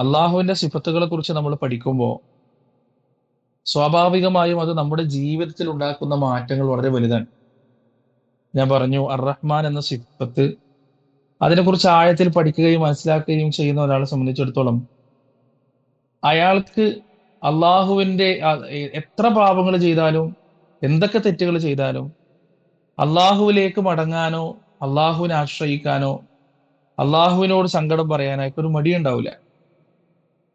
അള്ളാഹുവിന്റെ സിഫത്തുകളെ കുറിച്ച് നമ്മൾ പഠിക്കുമ്പോൾ സ്വാഭാവികമായും അത് നമ്മുടെ ജീവിതത്തിൽ ഉണ്ടാക്കുന്ന മാറ്റങ്ങൾ വളരെ വലുതാണ്. ഞാൻ പറഞ്ഞു അർറഹ്മാൻ എന്ന സിഫത്ത് അതിനെക്കുറിച്ച് ആഴത്തിൽ പഠിക്കുകയും മനസ്സിലാക്കുകയും ചെയ്യുന്ന ഒരാളെ സംബന്ധിച്ചിടത്തോളം അയാൾക്ക് അള്ളാഹുവിന്റെ എത്ര പാപങ്ങൾ ചെയ്താലും എന്തൊക്കെ തെറ്റുകൾ ചെയ്താലും അള്ളാഹുവിലേക്ക് മടങ്ങാനോ അള്ളാഹുവിനെ ആശ്രയിക്കാനോ അള്ളാഹുവിനോട് സങ്കടം പറയാനോ ഒരു മടിയുണ്ടാവില്ല.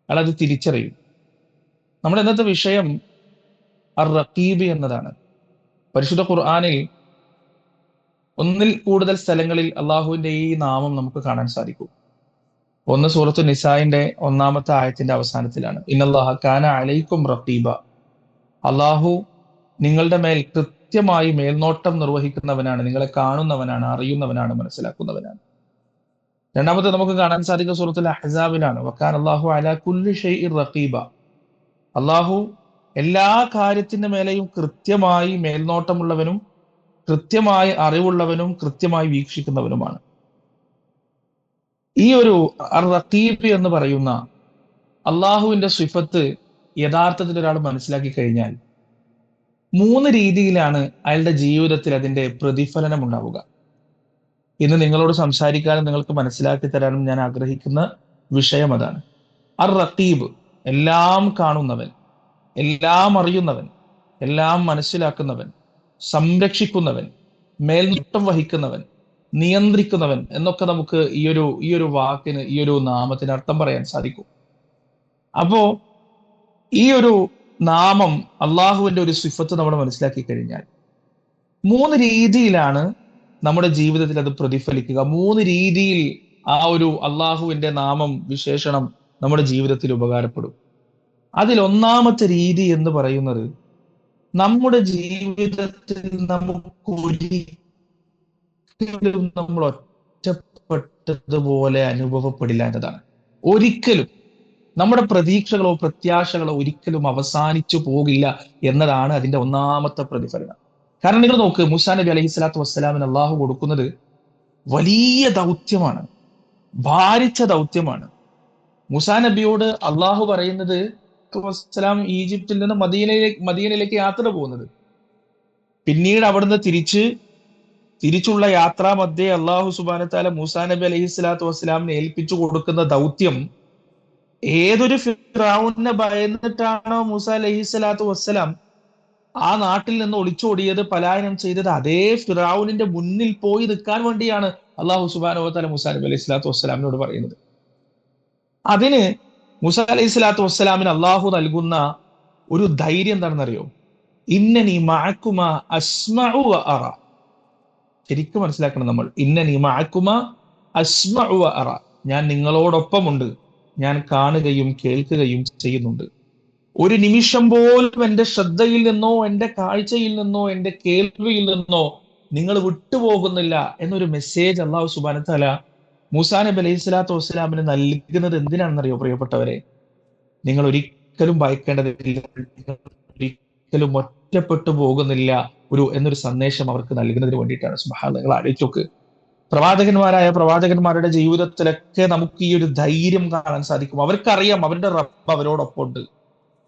അയാൾ അത് തിരിച്ചറിയും. നമ്മുടെ ഇന്നത്തെ വിഷയം അർ റക്കീബ് എന്നതാണ്. പരിശുദ്ധ ഖുർആാനിൽ ഒന്നിൽ കൂടുതൽ സ്ഥലങ്ങളിൽ അള്ളാഹുവിന്റെ ഈ നാമം നമുക്ക് കാണാൻ സാധിക്കും. ഒന്ന് സൂറത്തു നിസായിന്റെ ഒന്നാമത്തെ ആയത്തിന്റെ അവസാനത്തിലാണ്. ഇന്നല്ലാഹ കാന അലൈക്കും റഖീബ. അള്ളാഹു നിങ്ങളുടെ മേൽ കൃത്യമായി മേൽനോട്ടം നിർവഹിക്കുന്നവനാണ് നിങ്ങളെ കാണുന്നവനാണ് അറിയുന്നവനാണ് മനസ്സിലാക്കുന്നവനാണ്. രണ്ടാമത്തെ നമുക്ക് കാണാൻ സാധിക്കുന്ന സൂറത്തുൽ അഹ്സാബിലാണ്. വക്കാൻ അള്ളാഹു അല കുല്ലി ഷൈഇ റഖീബ. അള്ളാഹു എല്ലാ കാര്യത്തിന്റെ മേലെയും കൃത്യമായി മേൽനോട്ടമുള്ളവനും കൃത്യമായി അറിവുള്ളവനും കൃത്യമായി വീക്ഷിക്കുന്നവനുമാണ്. ഈ ഒരു റഖീബ് എന്ന് പറയുന്ന അള്ളാഹുവിന്റെ സ്വിഫത്ത് യഥാർത്ഥത്തിൽ ഒരാൾ മനസ്സിലാക്കി കഴിഞ്ഞാൽ മൂന്ന് രീതിയിലാണ് അയാളുടെ ജീവിതത്തിൽ അതിന്റെ പ്രതിഫലനം ഉണ്ടാവുക. ഇന്ന് നിങ്ങളോട് സംസാരിക്കാനും നിങ്ങൾക്ക് മനസ്സിലാക്കി തരാനും ഞാൻ ആഗ്രഹിക്കുന്ന വിഷയം അതാണ്. അർ റത്തീബ് എല്ലാം കാണുന്നവൻ എല്ലാം അറിയുന്നവൻ എല്ലാം മനസ്സിലാക്കുന്നവൻ സംരക്ഷിക്കുന്നവൻ മേൽനോട്ടം വഹിക്കുന്നവൻ നിയന്ത്രിക്കുന്നവൻ എന്നൊക്കെ നമുക്ക് ഈ ഒരു ഈ ഒരു വാക്കിന് ഈ ഒരു നാമത്തിന് അർത്ഥം പറയാൻ സാധിക്കും. അപ്പോ ഈ ഒരു നാമം അള്ളാഹുവിന്റെ ഒരു സിഫത്ത് നമ്മൾ മനസ്സിലാക്കി കഴിഞ്ഞാൽ മൂന്ന് രീതിയിലാണ് നമ്മുടെ ജീവിതത്തിൽ അത് പ്രതിഫലിക്കുക. മൂന്ന് രീതിയിൽ ആ ഒരു അള്ളാഹുവിന്റെ നാമം വിശേഷണം നമ്മുടെ ജീവിതത്തിൽ ഉപകാരപ്പെടും. അതിൽ ഒന്നാമത്തെ രീതി എന്ന് പറയുന്നത് നമ്മുടെ ജീവിതത്തിൽ നമുക്ക് ഒരിക്കലും നമ്മൾ ഒറ്റപ്പെട്ടതുപോലെ അനുഭവപ്പെടില്ല എന്നതാണ്. ഒരിക്കലും നമ്മുടെ പ്രതീക്ഷകളോ പ്രത്യാശകളോ ഒരിക്കലും അവസാനിച്ചു പോകില്ല എന്നതാണ് അതിന്റെ ഒന്നാമത്തെ പ്രതിഫലനം. കാരണം നിങ്ങൾ നോക്ക് മുസാ നബി അലഹി സ്വലാത്തു വസ്സലാമിന് അള്ളാഹു കൊടുക്കുന്നത് വലിയ ദൗത്യമാണ് ഭാരിച്ച ദൗത്യമാണ്. മുസാ നബിയോട് അള്ളാഹു പറയുന്നത് വസ്സലാം ഈജിപ്തിൽ നിന്ന് മദീനയിലേക്ക് മദീനയിലേക്ക് യാത്ര പോകുന്നത്. പിന്നീട് അവിടുന്ന് തിരിച്ച് തിരിച്ചുള്ള യാത്രാ മധ്യേ അള്ളാഹു സുബാനത്താല മൂസാ നബി അലഹി സ്വലാത്തു വസ്സലാമിനെ ഏൽപ്പിച്ചു കൊടുക്കുന്ന ദൗത്യം ഏതൊരു ഫിറാവുനെ ഭയന്നിട്ടാണോ മൂസ അലഹി സ്വലാത്തു വസ്സലാം ആ നാട്ടിൽ നിന്ന് ഒളിച്ചോടിയത് പലായനം ചെയ്തത് അതേ ഫിറാവുനിന്റെ മുന്നിൽ പോയി നിൽക്കാൻ വേണ്ടിയാണ് അള്ളാഹു സുബാനോത്തല മുസാ നബി അലൈഹി സ്വലാത്തു വസ്സലാമിനോട് പറയുന്നത്. അതിന് മുസ അലൈഹി സ്വലാത്തു വസ്സലാമിന് അള്ളാഹു നൽകുന്ന ഒരു ധൈര്യം എന്താണെന്നറിയോ? ഇന്നനി മാക്കുമ അസ്മഉ അറ. ശരിക്കും മനസ്സിലാക്കണം നമ്മൾ. ഇന്നനി മാക്കുമ അസ്മഉ അറ. ഞാൻ നിങ്ങളോടൊപ്പമുണ്ട്. ഞാൻ കാണുകയും കേൾക്കുകയും ചെയ്യുന്നുണ്ട്. ഒരു നിമിഷം പോലും എന്റെ ശ്രദ്ധയിൽ നിന്നോ എന്റെ കാഴ്ചയിൽ നിന്നോ എന്റെ കേൾവിയിൽ നിന്നോ നിങ്ങൾ വിട്ടുപോകുന്നില്ല എന്നൊരു മെസ്സേജ് അള്ളാഹു സുബാന തല മൂസാ നബി അലൈഹി സ്വലാത്തു വസ്സലാമിന് നൽകുന്നത് എന്തിനാണെന്നറിയോ പ്രിയപ്പെട്ടവരെ? നിങ്ങൾ ഒരിക്കലും ഭയക്കേണ്ടതില്ല. ഒരിക്കലും ഒറ്റപ്പെട്ടു പോകുന്നില്ല ഒരു എന്നൊരു സന്ദേശം അവർക്ക് നൽകുന്നതിന് വേണ്ടിയിട്ടാണ്. സുബഹാൻ നിങ്ങൾ ആലോചിച്ചോക്ക് പ്രവാചകന്മാരായ പ്രവാചകന്മാരുടെ ജീവിതത്തിലൊക്കെ നമുക്ക് ഈ ഒരു ധൈര്യം കാണാൻ സാധിക്കും. അവർക്കറിയാം അവരുടെ റബ്ബ് അവരോടൊപ്പം ഉണ്ട്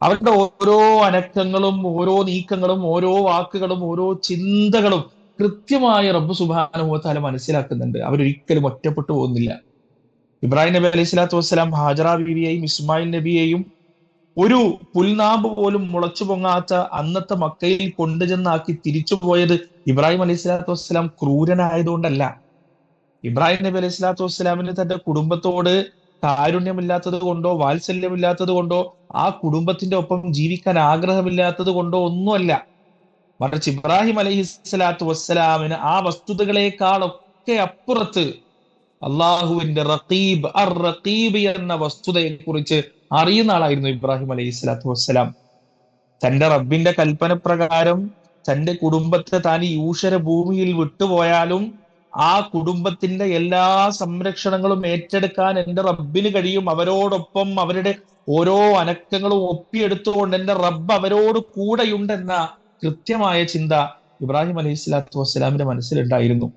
അവരുടെ ഓരോ അനക്കങ്ങളും ഓരോ നീക്കങ്ങളും ഓരോ വാക്കുകളും ഓരോ ചിന്തകളും കൃത്യമായി റബ്ബ് സുബാനുഭവത്താല മനസ്സിലാക്കുന്നുണ്ട്. അവരൊരിക്കലും ഒറ്റപ്പെട്ടു പോകുന്നില്ല. ഇബ്രാഹിം നബി അലൈഹി സ്വലാത്തു വസ്സലാം ഹാജറ ബീവിയെയും ഇസ്മായിൽ നബിയെയും ഒരു പുൽനാമ്പ് പോലും മുളച്ചു പൊങ്ങാത്ത അന്നത്തെ മക്കയിൽ കൊണ്ടുചെന്നാക്കി തിരിച്ചു പോയത് ഇബ്രാഹിം അലൈഹി സ്വലാത്തു വസ്സലാം ക്രൂരനായതുകൊണ്ടല്ല. ഇബ്രാഹിം നബി അലൈഹി സ്വലാത്തു വസ്സലാമിന് തന്റെ കുടുംബത്തോട് കാരുണ്യമില്ലാത്തത് കൊണ്ടോ വാത്സല്യമില്ലാത്തത് കൊണ്ടോ ആ കുടുംബത്തിന്റെ ഒപ്പം ജീവിക്കാൻ ആഗ്രഹമില്ലാത്തത് കൊണ്ടോ ഒന്നുമല്ല. മറിച്ച് ഇബ്രാഹിം അലഹി സ്വലാത്തു വസ്സലാമിന് ആ വസ്തുതകളെക്കാളൊക്കെ അപ്പുറത്ത് അള്ളാഹുവിന്റെ റഖീബ് അർ റഖീബ് എന്ന വസ്തുതയെ കുറിച്ച് അറിയുന്ന ആളായിരുന്നു ഇബ്രാഹിം അലൈഹി സ്വലാത്തു വസ്സലാം. തന്റെ റബ്ബിന്റെ കൽപ്പന പ്രകാരം തന്റെ കുടുംബത്തെ താൻ ഈ ഊഷര ഭൂമിയിൽ വിട്ടുപോയാലും ആ കുടുംബത്തിന്റെ എല്ലാ സംരക്ഷണങ്ങളും ഏറ്റെടുക്കാൻ എന്റെ റബ്ബിന് കഴിയും. അവരോടൊപ്പം അവരുടെ ഓരോ അനക്കങ്ങളും ഒപ്പിയെടുത്തുകൊണ്ട് എന്റെ റബ്ബ് അവരോട് കൂടെയുണ്ടെന്ന കൃത്യമായ ചിന്ത ഇബ്രാഹിം അലൈഹി സ്വലാത്തു വസ്സലാമിന്റെ മനസ്സിലുണ്ടായിരുന്നു.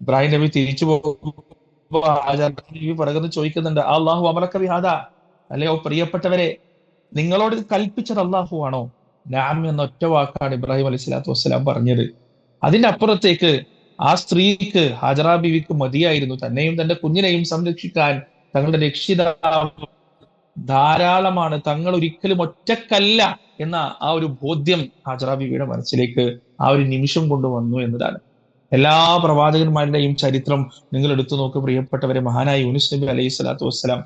ഇബ്രാഹിം നബി തിരിച്ചു പോകുമ്പോൾ പറയുന്നത് ചോദിക്കുന്നുണ്ട് അള്ളാഹു അമലക്ക വിഹാദ അല്ലയോ പ്രിയപ്പെട്ടവരെ നിങ്ങളോട് കൽപ്പിച്ചത് അള്ളാഹു ആണോ? നാം എന്ന ഒറ്റ വാക്കാണ് ഇബ്രാഹിം അലൈഹി സ്വലാത്തു വസ്സലാം പറഞ്ഞത്. അതിന്റെ അപ്പുറത്തേക്ക് ആ സ്ത്രീക്ക് ഹാജറ ബീവിക്ക് മതിയായിരുന്നു. തന്നെയും തന്റെ കുഞ്ഞിനെയും സംരക്ഷിക്കാൻ തങ്ങളുടെ രക്ഷിതാവ് ധാരാളമാണ്. തങ്ങൾ ഒരിക്കലും ഒറ്റക്കല്ല എന്ന ആ ഒരു ബോധ്യം ഹാജറ ബീവിയുടെ മനസ്സിലേക്ക് ആ ഒരു നിമിഷം കൊണ്ടുവന്നു എന്നതാണ്. എല്ലാ പ്രവാചകന്മാരുടെയും ചരിത്രം നിങ്ങൾ എടുത്തു നോക്ക് പ്രിയപ്പെട്ടവരെ. മഹാനായ യൂനിസ് നബി അലൈഹി സ്വലാത്തു വസ്സലാം.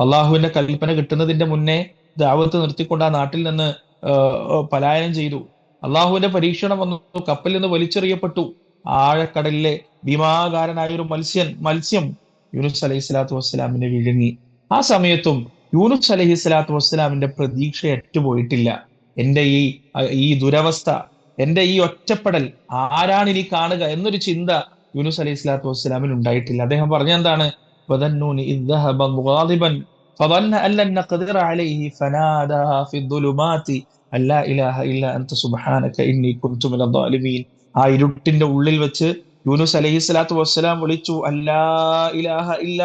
അള്ളാഹുവിന്റെ കൽപ്പന കിട്ടുന്നതിന്റെ മുന്നേ ദാവത്ത് നിർത്തിക്കൊണ്ട് ആ നാട്ടിൽ നിന്ന് പലായനം ചെയ്തു. അള്ളാഹുവിന്റെ പരീക്ഷണം വന്നു. കപ്പലിൽ നിന്ന് വലിച്ചെറിയപ്പെട്ടു. ആഴക്കടലിലെ ഭീമാകാരനായ ഒരു മത്സ്യൻ മത്സ്യം യൂനുസ് അലൈഹി സ്വലാത്തു വസ്സലാമിനെ വിഴുങ്ങി. ആ സമയത്തും യൂനുസ് അലഹി സ്വലാത്തു വസ്സലാമിന്റെ പ്രതീക്ഷ അറ്റുപോയിട്ടില്ല എന്റെ ഈ ഈ ദുരവസ്ഥ എന്റെ ഈ ഒറ്റപ്പെടൽ ആരാണ് ഇനി കാണുക? എന്നൊരു ചിന്ത യൂനുസ് അലൈഹി സ്വലാത്തു വസ്സലാമിന് ഉണ്ടായിട്ടില്ല. അദ്ദേഹം പറഞ്ഞ എന്താണ്? ആ ഇരുട്ടിന്റെ ഉള്ളിൽ വെച്ച് യൂനുസ് അലഹി സ്വലാത്തു വസ്സലാം വിളിച്ചു അല്ലാ ഇലാഹ ഇല്ല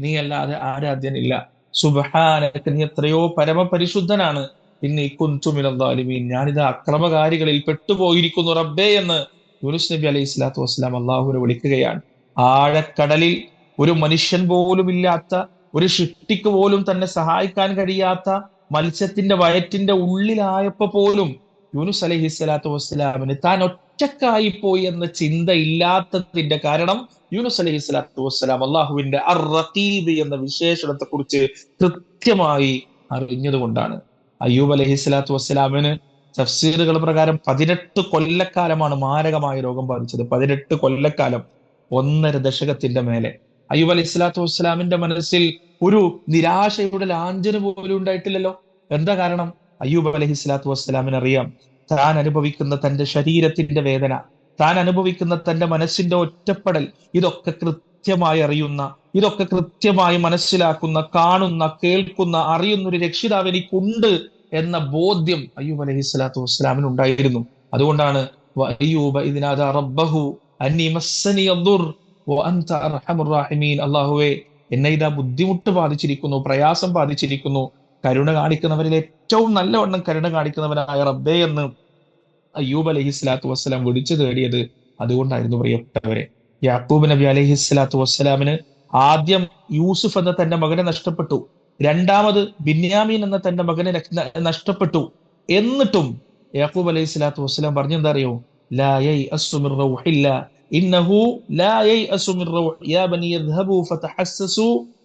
നീ അല്ലാതെ ആരാധ്യനില്ല. സുബഹാനക്ക് നീ എത്രയോ പരമപരിശുദ്ധനാണ്. പിന്നെ കുന്തുമിലാലിമീൻ ഞാനിത് അക്രമകാരികളിൽ പെട്ടുപോയിരിക്കുന്നു റബ്ബേ എന്ന് യൂനുസ് നബി അലൈഹി സ്വലാത്തു വസ്സലാം അള്ളാഹുവിനെ വിളിക്കുകയാണ്. ആഴക്കടലിൽ ഒരു മനുഷ്യൻ പോലും ഇല്ലാത്ത ഒരു ഷിട്ടിക്ക് പോലും തന്നെ സഹായിക്കാൻ കഴിയാത്ത മത്സ്യത്തിന്റെ വയറ്റിന്റെ ഉള്ളിലായപ്പോ പോലും യൂനുസ് അലഹി സ്വലാത്തു വസ്സലാമിന് താൻ ഒറ്റക്കായി പോയി എന്ന ചിന്ത ഇല്ലാത്തതിന്റെ കാരണം യൂനുസ് അലഹി സ്വലാത്തു വസ്സലാം അള്ളാഹുവിന്റെ അർ റഖീബ് എന്ന വിശേഷണത്തെ കുറിച്ച് കൃത്യമായി അറിഞ്ഞതുകൊണ്ടാണ്. അയ്യൂബ് അലഹി സ്വലാത്തു വസ്സലാമിന് തഫ്സീറുകൾ പ്രകാരം പതിനെട്ട് കൊല്ലക്കാലമാണ് മാരകമായ രോഗം ബാധിച്ചത്. പതിനെട്ട് കൊല്ലക്കാലം ഒന്നര ദശകത്തിന്റെ മേലെ. അയ്യൂബ് അലൈഹി സ്വലാത്തു വസ്സലാമിന്റെ മനസ്സിൽ ഒരു നിരാശയുടെ ലാഞ്ചന പോലും ഉണ്ടായിട്ടില്ലല്ലോ. എന്താ കാരണം? അയ്യൂബ് അലഹി സ്വലാത്തു വസ്സലാമിന് അറിയാം താൻ അനുഭവിക്കുന്ന തന്റെ ശരീരത്തിന്റെ വേദന താൻ അനുഭവിക്കുന്ന തന്റെ മനസ്സിന്റെ ഒറ്റപ്പെടൽ ഇതൊക്കെ കൃത്യമായി അറിയുന്ന ഇതൊക്കെ കൃത്യമായി മനസ്സിലാക്കുന്ന കാണുന്ന കേൾക്കുന്ന അറിയുന്ന ഒരു രക്ഷിതാവ് എനിക്കുണ്ട് എന്ന ബോധ്യം അയ്യൂബ് അലഹി സ്വലാത്തു വസ്സലാമിന് ഉണ്ടായിരുന്നു. അതുകൊണ്ടാണ് അയ്യൂബ് റബ്ബഹു അള്ളാഹുവെ എന്നെ ഇതാ ബുദ്ധിമുട്ട് ബാധിച്ചിരിക്കുന്നു പ്രയാസം ബാധിച്ചിരിക്കുന്നു. കരുണ കാണിക്കുന്നവരിൽ ഏറ്റവും നല്ലവണ്ണം കരുണ കാണിക്കുന്നവനായ റബ്ബെ എന്ന് അയ്യൂബ് അലഹി സ്വലാത്തു വസ്സലാം വിളിച്ചു തേടിയത് അതുകൊണ്ടായിരുന്നു പ്രിയപ്പെട്ടവരെ. യാക്കൂബ് നബി അലഹി സ്വലാത്തു വസ്സലാമിന് ആദ്യം യൂസുഫ് എന്ന തന്റെ മകനെ നഷ്ടപ്പെട്ടു. രണ്ടാമത് ബിന്യാമീൻ എന്ന തന്റെ മകനെ നഷ്ടപ്പെട്ടു. എന്നിട്ടും യാക്കൂബ് അലഹി സ്വലാത്തു വസ്സലാം പറഞ്ഞു എന്താ അറിയോ? ലാ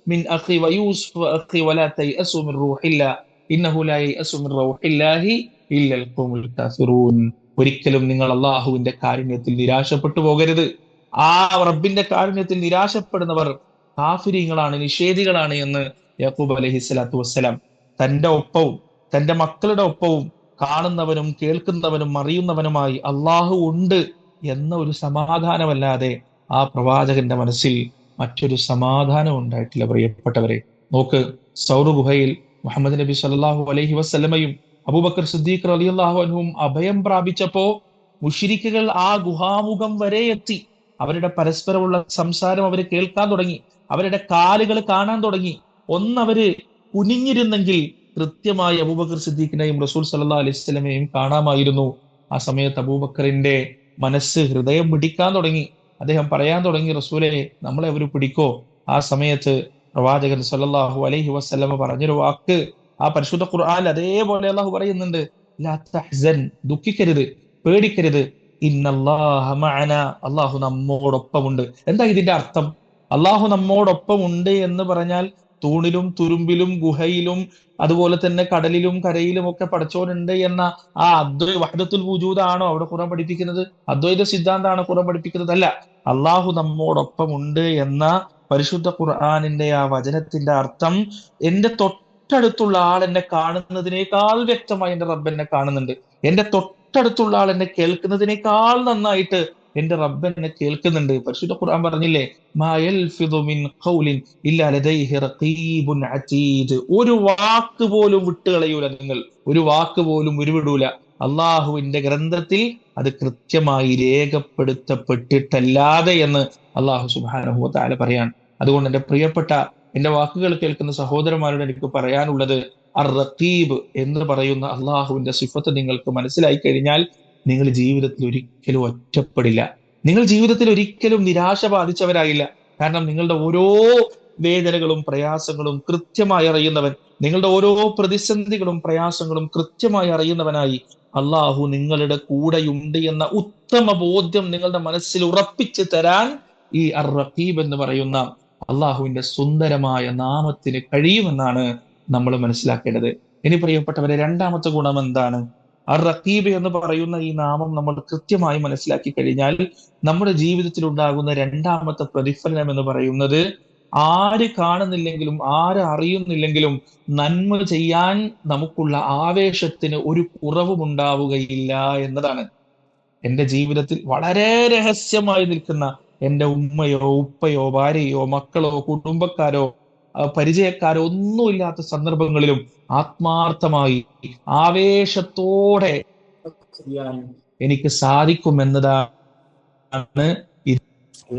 من روح يا بني اذهبوا فتحسسوا من أخي ويوسف وأخي ولا تيأسوا من روح الله إنه لا ييأس من روح الله إلا القوم الكافرون ഒരിക്കലും നിങ്ങൾ അള്ളാഹുവിന്റെ കാരുണ്യത്തിൽ നിരാശപ്പെട്ടു പോകരുത് ആ റബ്ബിന്റെ കാരുണ്യത്തിൽ നിരാശപ്പെടുന്നവർ കാഫിരിങ്ങളാണ് നിഷേധികളാണ് എന്ന് യാക്കൂബ് അലഹി സ്വലാത്തു വസ്സലാം തന്റെ ഒപ്പവും തന്റെ മക്കളുടെ ഒപ്പവും കാണുന്നവനും കേൾക്കുന്നവനും അറിയുന്നവനുമായി അള്ളാഹു ഉണ്ട് എന്ന ഒരു സമാധാനമല്ലാതെ ആ പ്രവാചകന്റെ മനസ്സിൽ മറ്റൊരു സമാധാനം ഉണ്ടായിട്ടില്ല പ്രിയപ്പെട്ടവരെ. നോക്ക് സൗറു ഗുഹയിൽ മുഹമ്മദ് നബി സല്ലാഹു അലൈഹി വസ്ലമയും അബൂബക്കർ സിദ്ദീഖ് അലി അള്ളാഹു അഭയം പ്രാപിച്ചപ്പോ മുഷിരിക്കുകൾ ആ ഗുഹാമുഖം വരെ എത്തി. അവരുടെ പരസ്പരമുള്ള സംസാരം അവർ കേൾക്കാൻ തുടങ്ങി. അവരുടെ കാലുകൾ കാണാൻ തുടങ്ങി. ഒന്നവര് കുനിഞ്ഞിരുന്നെങ്കിൽ കൃത്യമായി അബൂബക്കർ സിദ്ദീഖിനെയും റസൂൽ സല്ലാ അലൈഹി സ്വലമയും കാണാമായിരുന്നു. ആ സമയത്ത് അബൂബക്കറിന്റെ മനസ്സ് ഹൃദയം പിടിക്കാൻ തുടങ്ങി. അദ്ദേഹം പറയാൻ തുടങ്ങി റസൂലെ നമ്മളെ അവർ പിടിക്കോ? ആ സമയത്ത് പ്രവാചകൻ സല്ലാഹു അലൈഹി വസ്ലമ പറഞ്ഞൊരു വാക്ക് ആ പരിശുദ്ധ ഖുർആൻ അതേപോലെ അള്ളാഹു പറയുന്നുണ്ട്. ദുഃഖിക്കരുത് പേടിക്കരുത്. അള്ളാഹു നമ്മോടൊപ്പമുണ്ട്. എന്താ ഇതിന്റെ അർത്ഥം? അള്ളാഹു നമ്മോടൊപ്പമുണ്ട് എന്ന് പറഞ്ഞാൽ തൂണിലും തുരുമ്പിലും ഗുഹയിലും അതുപോലെ തന്നെ കടലിലും കരയിലും ഒക്കെ പഠിച്ചോനുണ്ട് എന്ന ആ അദ്വൈ വഹദത്തുൽ വജൂദാണോ അവിടെ ഖുറാൻ പഠിപ്പിക്കുന്നത്? അദ്വൈത സിദ്ധാന്താണ് ഖുറാൻ പഠിപ്പിക്കുന്നത്. അല്ല അള്ളാഹു നമ്മോടൊപ്പം ഉണ്ട് എന്ന പരിശുദ്ധ ഖുർആാനിന്റെ ആ വചനത്തിന്റെ അർത്ഥം എന്റെ തൊട്ടടുത്തുള്ള ആൾ എന്നെ കാണുന്നതിനേക്കാൾ വ്യക്തമായി എന്റെ റബ്ബ് എന്നെ കാണുന്നുണ്ട്. എന്റെ തൊട്ടടുത്തുള്ള ആൾ എന്നെ കേൾക്കുന്നതിനേക്കാൾ നന്നായിട്ട് എന്റെ റബ്ബ് എന്നെ കേൾക്കുന്നുണ്ട്. പരിശുദ്ധ ഖുർആൻ പറഞ്ഞില്ലേ? ഒരു വാക്ക് പോലും വിട്ടുകളയൂല നിങ്ങൾ. ഒരു വാക്ക് പോലും ഉരുവിടൂല. അള്ളാഹുവിന്റെ ഗ്രന്ഥത്തിൽ അത് കൃത്യമായി രേഖപ്പെടുത്തപ്പെട്ടിട്ടല്ലാതെ എന്ന് അള്ളാഹു സുബാനഹു താല പറയാൻ അതുകൊണ്ട് എന്റെ പ്രിയപ്പെട്ട എന്റെ വാക്കുകൾ കേൾക്കുന്ന സഹോദരന്മാരോട് എനിക്ക് പറയാനുള്ളത് അർ റഖീബ് എന്ന് പറയുന്ന അള്ളാഹുവിന്റെ സിഫത്ത് നിങ്ങൾക്ക് മനസ്സിലായി കഴിഞ്ഞാൽ നിങ്ങൾ ജീവിതത്തിൽ ഒരിക്കലും ഒറ്റപ്പെടില്ല. നിങ്ങൾ ജീവിതത്തിൽ ഒരിക്കലും നിരാശ ബാധിച്ചവരായില്ല കാരണം നിങ്ങളുടെ ഓരോ വേദനകളും പ്രയാസങ്ങളും കൃത്യമായി അറിയുന്നവൻ നിങ്ങളുടെ ഓരോ പ്രതിസന്ധികളും പ്രയാസങ്ങളും കൃത്യമായി അറിയുന്നവനായി അള്ളാഹു നിങ്ങളുടെ കൂടെയുണ്ട് എന്ന ഉത്തമ ബോധ്യം നിങ്ങളുടെ മനസ്സിൽ ഉറപ്പിച്ചു തരാൻ ഈ അർ എന്ന് പറയുന്ന അള്ളാഹുവിന്റെ സുന്ദരമായ നാമത്തിന് കഴിയുമെന്നാണ് നമ്മൾ മനസ്സിലാക്കേണ്ടത്. ഇനി പ്രിയപ്പെട്ടവരെ രണ്ടാമത്തെ ഗുണം എന്താണ്? അർ റക്കീബ് എന്ന് പറയുന്ന ഈ നാമം നമ്മൾ കൃത്യമായി മനസ്സിലാക്കി കഴിഞ്ഞാൽ നമ്മുടെ ജീവിതത്തിൽ ഉണ്ടാകുന്ന രണ്ടാമത്തെ പ്രതിഫലനം എന്ന് പറയുന്നത് ആര് കാണുന്നില്ലെങ്കിലും ആര് അറിയുന്നില്ലെങ്കിലും നന്മ ചെയ്യാൻ നമുക്കുള്ള ആവേശത്തിന് ഒരു കുറവും ഉണ്ടാവുകയില്ല എന്നതാണ്. എന്റെ ജീവിതത്തിൽ വളരെ രഹസ്യമായി നിൽക്കുന്ന എന്റെ ഉമ്മയോ ഉപ്പയോ ഭാര്യയോ മക്കളോ കുടുംബക്കാരോ പരിചയക്കാരോ ഒന്നുമില്ലാത്ത സന്ദർഭങ്ങളിലും ആത്മാർത്ഥമായി ആവേശത്തോടെ ചെയ്യാൻ എനിക്ക് സാധിക്കും എന്നതാണ്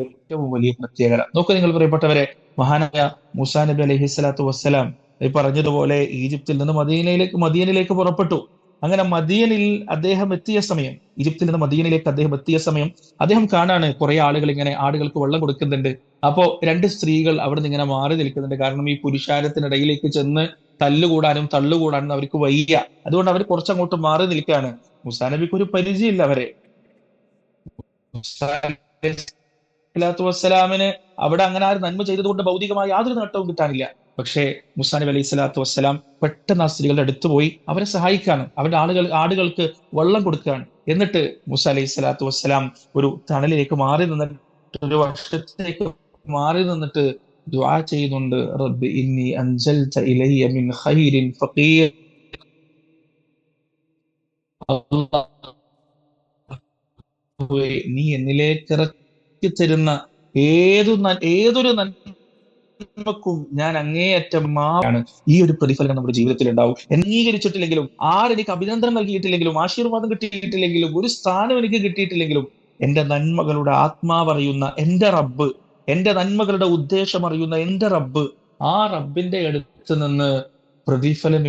ഏറ്റവും വലിയ പ്രത്യേകത. നോക്കൂ നിങ്ങൾ പ്രിയപ്പെട്ടവരെ മഹാനായ മുസാ നബി അലഹി സ്വലാത്തു വസ്സലാം ഈ പറഞ്ഞതുപോലെ ഈജിപ്തിൽ നിന്ന് മദീനയിലേക്ക് മദീനയിലേക്ക് പുറപ്പെട്ടു. അങ്ങനെ മദീനിൽ അദ്ദേഹം എത്തിയ സമയം ഈജിപ്തിൽ നിന്ന് മദീനയിലേക്ക് അദ്ദേഹം എത്തിയ സമയം അദ്ദേഹം കാണാണ് കുറെ ആളുകൾ ഇങ്ങനെ ആടുകൾക്ക് വെള്ളം കൊടുക്കുന്നുണ്ട്. അപ്പോ രണ്ട് സ്ത്രീകൾ അവിടെ നിന്ന് ഇങ്ങനെ മാറി നിൽക്കുന്നുണ്ട്. കാരണം ഈ പുരുഷാരത്തിനിടയിലേക്ക് ചെന്ന് തല്ലുകൂടാനും തള്ളുകൂടാനും അവർക്ക് വയ്യ. അതുകൊണ്ട് അവർ കുറച്ചങ്ങോട്ട് മാറി നിൽക്കുകയാണ്. മുസാ നബിക്ക് ഒരു പരിചയമില്ല അവരെ. വസ്സലാമിന് അവിടെ അങ്ങനെ ആരും നന്മ ചെയ്തതുകൊണ്ട് ഭൗതികമായ യാതൊരു നേട്ടവും കിട്ടാനില്ല. പക്ഷേ മുസാ നബി അലൈഹി സ്വലാത്തു വസ്സലാം പെട്ടെന്ന് ആ സ്ത്രീകളുടെ അടുത്ത് പോയി അവരെ സഹായിക്കുകയാണ്. അവരുടെ ആളുകൾ ആടുകൾക്ക് വെള്ളം കൊടുക്കുകയാണ്. എന്നിട്ട് മുസാ അലൈഹി സ്വലാത്തു വസ്സലാം ഒരു തണലിലേക്ക് മാറി നിന്നിട്ട് ഒരു വർഷത്തിലേക്ക് മാറി നിന്നിട്ട് ദുആ ചെയ്യുന്നുണ്ട് റബ്ബി ഇന്നി അൻസൽത ഇലയ്യ മിൻ ഖൈരിൻ ഫഖീർ. നീ എന്നിലേക്ക് ഇറക്കി തരുന്ന ഏതു ഏതൊരു നന്മക്കും ഞാൻ അങ്ങേയറ്റം മാറാണ് ഈ ഒരു പ്രതിഫലം നമ്മുടെ ജീവിതത്തിൽ ഉണ്ടാവും അംഗീകരിച്ചിട്ടില്ലെങ്കിലും ആരെനിക്ക് അഭിനന്ദനം നൽകിയിട്ടില്ലെങ്കിലും ആശീർവാദം കിട്ടിയിട്ടില്ലെങ്കിലും ഒരു സ്ഥാനം എനിക്ക് കിട്ടിയിട്ടില്ലെങ്കിലും എന്റെ നന്മകളുടെ ആത്മാവറിയുന്ന എന്റെ റബ്ബ് എന്റെ നന്മകളുടെ ഉദ്ദേശം അറിയുന്ന എന്റെ റബ്ബ് ആ റബ്ബിന്റെ അടുത്ത് നിന്ന് പ്രതിഫലം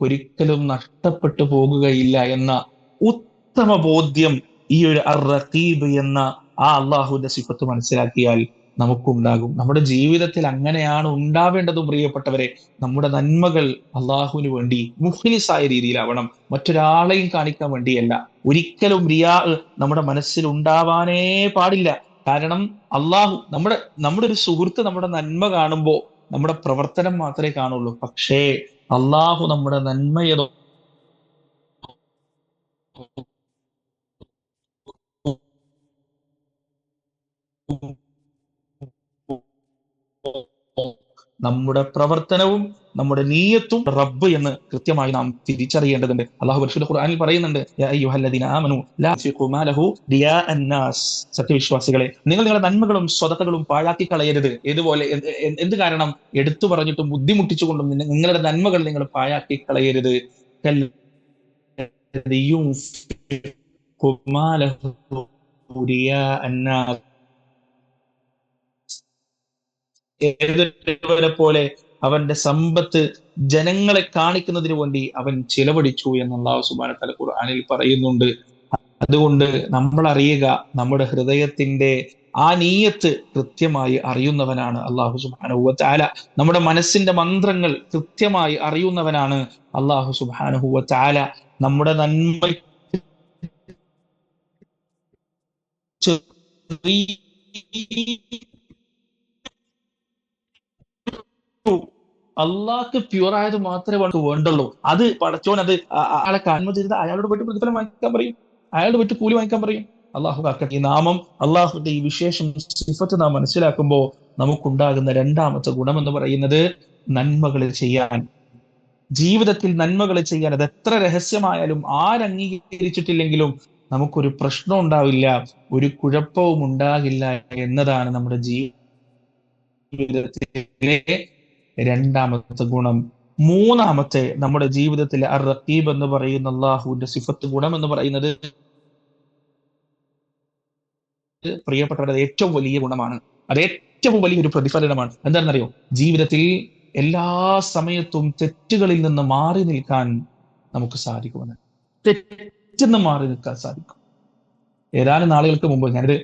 ഒരിക്കലും നഷ്ടപ്പെട്ടു പോകുകയില്ല എന്ന ഉത്തമ ബോധ്യം ഈ ഒരു റഖീബ് എന്ന ആ അള്ളാഹുവിന്റെ സിഫത്ത് മനസ്സിലാക്കിയാൽ നമുക്കുണ്ടാകും. നമ്മുടെ ജീവിതത്തിൽ അങ്ങനെയാണ് ഉണ്ടാവേണ്ടതും പ്രിയപ്പെട്ടവരെ. നമ്മുടെ നന്മകൾ അള്ളാഹുവിന് വേണ്ടി മുഖ്ലിസായ രീതിയിലാവണം. മറ്റൊരാളെയും കാണിക്കാൻ വേണ്ടിയല്ല. ഒരിക്കലും റിയാ നമ്മുടെ മനസ്സിൽ ഉണ്ടാവാനേ പാടില്ല. കാരണം അള്ളാഹു നമ്മുടെ നമ്മുടെ ഒരു സുഹൃത്ത് നമ്മുടെ നന്മ കാണുമ്പോൾ നമ്മുടെ പ്രവർത്തനം മാത്രമേ കാണുള്ളൂ. പക്ഷേ അള്ളാഹു നമ്മുടെ നന്മയതോ നമ്മുടെ പ്രവർത്തനവും നമ്മുടെ നീയത്തും റബ്ബ് എന്ന് കൃത്യമായി നാം തിരിച്ചറിയേണ്ടതുണ്ട്. അള്ളാഹു പരിശുദ്ധ ഖുർആനിൽ പറയുന്നുണ്ട് സത്യവിശ്വാസികളെ നിങ്ങൾ നിങ്ങളുടെ നന്മകളും സ്വതത്തകളും പാഴാക്കി കളയരുത്. ഇതുപോലെ എന്ത് കാരണം? എടുത്തു പറഞ്ഞിട്ടും ബുദ്ധിമുട്ടിച്ചുകൊണ്ടും നിങ്ങളുടെ നന്മകൾ നിങ്ങൾ പാഴാക്കി കളയരുത്. പോലെ അവന്റെ സമ്പത്ത് ജനങ്ങളെ കാണിക്കുന്നതിന് വേണ്ടി അവൻ ചിലവഴിച്ചു എന്ന് അള്ളാഹു സുബാന തല ഖുർആാനിൽ പറയുന്നുണ്ട്. അതുകൊണ്ട് നമ്മൾ അറിയുക നമ്മുടെ ഹൃദയത്തിന്റെ ആ നീയത്ത് കൃത്യമായി അറിയുന്നവനാണ് അള്ളാഹു സുബാനഹുവ ചാല നമ്മുടെ മനസ്സിന്റെ മന്ത്രങ്ങൾ കൃത്യമായി അറിയുന്നവനാണ് അള്ളാഹു സുബാനഹുവ ചാല നമ്മുടെ നന്മ അള്ളാഹ്ക്ക് പ്യുവർ ആയത് മാത്രമേ നമുക്ക് വേണ്ടുള്ളൂ. അത് പടച്ചോൻ അത് അയാളെ കന്മ ചെയ്ത് അയാളോട് പോയിട്ട് പ്രതിഫലം വാങ്ങിക്കാൻ പറയും. അയാളോട് പോയിട്ട് കൂലി വാങ്ങിക്കാൻ പറയും. അള്ളാഹു ഈ നാമം അള്ളാഹുന്റെ ഈ വിശേഷം സിഫത്ത് നാം മനസ്സിലാക്കുമ്പോൾ നമുക്കുണ്ടാകുന്ന രണ്ടാമത്തെ ഗുണം എന്ന് പറയുന്നത് നന്മകൾ ചെയ്യാൻ. ജീവിതത്തിൽ നന്മകൾ ചെയ്യാൻ അത് എത്ര രഹസ്യമായാലും ആരംഗീകരിച്ചിട്ടില്ലെങ്കിലും നമുക്കൊരു പ്രശ്നം ഉണ്ടാവില്ല ഒരു കുഴപ്പവും ഉണ്ടാകില്ല എന്നതാണ് നമ്മുടെ ജീവിതത്തിലെ രണ്ടാമത്തെ ഗുണം. മൂന്നാമത്തെ നമ്മുടെ ജീവിതത്തിലെ അർ റക്കീബ് എന്ന് പറയുന്ന അള്ളാഹുവിന്റെ സിഫത്ത് ഗുണം എന്ന് പറയുന്നത് പ്രിയപ്പെട്ടവരുടെ ഏറ്റവും വലിയ ഗുണമാണ്. അത് ഏറ്റവും വലിയൊരു പ്രതിഫലനമാണ്. എന്താണെന്നറിയോ? ജീവിതത്തിൽ എല്ലാ സമയത്തും തെറ്റുകളിൽ നിന്ന് മാറി നിൽക്കാൻ നമുക്ക് സാധിക്കുമെന്ന്. തെറ്റെന്ന് മാറി നിൽക്കാൻ സാധിക്കും. ഏതാനും നാളുകൾക്ക് മുമ്പ് ഞാനിത്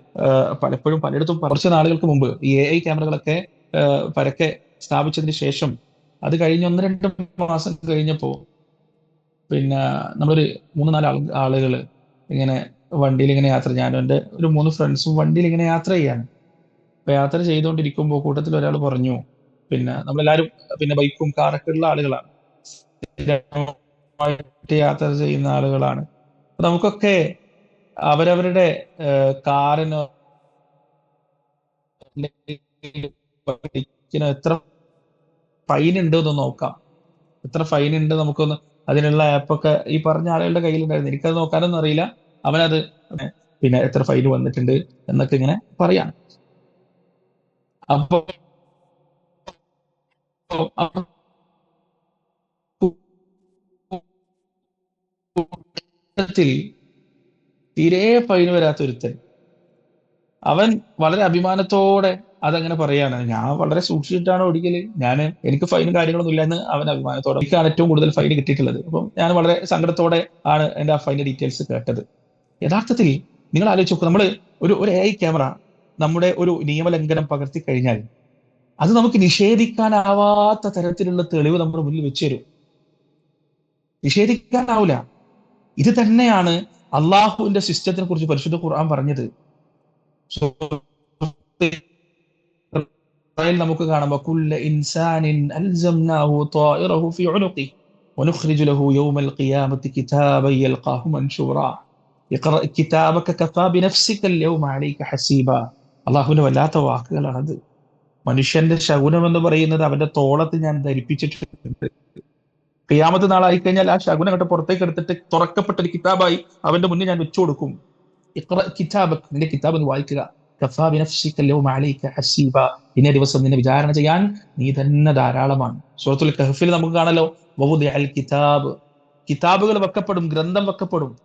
പലപ്പോഴും പലയിടത്തും കുറച്ച് നാളുകൾക്ക് മുമ്പ് ഈ എ ഐ ക്യാമറകളൊക്കെ പരക്കെ സ്ഥാപിച്ചതിന് ശേഷം അത് കഴിഞ്ഞ് ഒന്ന് രണ്ട് മാസം കഴിഞ്ഞപ്പോ പിന്നെ നമ്മളൊരു മൂന്ന് നാല് ആൾ ആളുകൾ ഇങ്ങനെ വണ്ടിയിൽ ഇങ്ങനെ യാത്ര ഞാനും എന്റെ ഒരു മൂന്ന് ഫ്രണ്ട്സും വണ്ടിയിൽ ഇങ്ങനെ യാത്ര ചെയ്യാണ്. അപ്പൊ യാത്ര ചെയ്തുകൊണ്ടിരിക്കുമ്പോൾ കൂട്ടത്തിൽ ഒരാൾ പറഞ്ഞു പിന്നെ നമ്മളെല്ലാരും പിന്നെ ബൈക്കും കാറൊക്കെ ഉള്ള ആളുകളാണ്. യാത്ര ചെയ്യുന്ന ആളുകളാണ്. നമുക്കൊക്കെ അവരവരുടെ കാറിനോ എത്ര ഫൈൻ ഉണ്ട് എന്ന് നോക്കാം. എത്ര ഫൈൻ ഉണ്ട് നമുക്കൊന്ന് അതിനുള്ള ആപ്പൊക്കെ ഈ പറഞ്ഞ ആളുകളുടെ കയ്യിലുണ്ടായിരുന്നു. എനിക്കത് നോക്കാനൊന്നും അറിയില്ല. അവനത് പിന്നെ എത്ര ഫൈൻ വന്നിട്ടുണ്ട് എന്നൊക്കെ ഇങ്ങനെ പറയാം. അപ്പൊ തീരെ ഫൈൻ വരാത്ത ഒരുത്തൻ. അവൻ വളരെ അഭിമാനത്തോടെ അതങ്ങനെ പറയാണ്. ഞാൻ വളരെ സൂക്ഷിച്ചിട്ടാണ് ഒടുക്കൽ ഞാൻ എനിക്ക് ഫൈനും കാര്യങ്ങളൊന്നും ഇല്ലെന്ന് അവൻ അഭിമാനത്തോടെ എനിക്കാണ് ഏറ്റവും കൂടുതൽ ഫൈൻ കിട്ടിയിട്ടുള്ളത്. അപ്പം ഞാൻ വളരെ സങ്കടത്തോടെ ആണ് എന്റെ ആ ഫൈന്റെ ഡീറ്റെയിൽസ് കേട്ടത്. യഥാർത്ഥത്തിൽ നിങ്ങൾ ആലോചിച്ച് നോക്കുക നമ്മൾ ഒരു ഒരു എ ഐ ക്യാമറ നമ്മുടെ ഒരു നിയമലംഘനം പകർത്തി കഴിഞ്ഞാൽ അത് നമുക്ക് നിഷേധിക്കാനാവാത്ത തരത്തിലുള്ള തെളിവ് നമ്മുടെ മുന്നിൽ വെച്ചു തരും. നിഷേധിക്കാനാവില്ല ഇത് തന്നെയാണ് അള്ളാഹുവിന്റെ സിസ്റ്റത്തിനെ കുറിച്ച് പരിശുദ്ധ ഖുർആൻ പറഞ്ഞത്. നമുക്ക് കാണാം കുല്ല ഇൻസാനിൻ അൽസംനാഹു ത്വായിറഹു ഫി ഉനുഖി ونخرج له يوم القيامة كتابا يلقاه منشورا اقرأ كتابك كفى بنفسك اليوم عليك حسيبا അള്ളാഹുവിന്റെ വല്ലാത്ത വാക്കുകളാണത് മനുഷ്യന്റെ ശകുനം എന്ന് പറയുന്നത് അവന്റെ തോളത്ത് ഞാൻ ധരിപ്പിച്ചിട്ടുണ്ട് ക്രിയാമത്ത് നാളായി കഴിഞ്ഞാൽ ആ ശകുനം അങ്ങോട്ട് പുറത്തേക്ക് എടുത്തിട്ട് തുറക്കപ്പെട്ട ഒരു കിതാബായി അവന്റെ മുന്നിൽ ഞാൻ വെച്ചു കൊടുക്കും കിതാബ് നിന്റെ കിതാബ് ഒന്ന് വായിക്കുക ഹസീബ ഇന്ന ദിവസം നിന്നെ വിചാരണ ചെയ്യാൻ നീ തന്നെ ധാരാളമാണ്. സൂറത്തുൽ കഹഫിൽ നമുക്ക് കാണല്ലോ അൽ കിതാബ്. കിതാബുകൾ വെക്കപ്പെടും ഗ്രന്ഥം വെക്കപ്പെടും.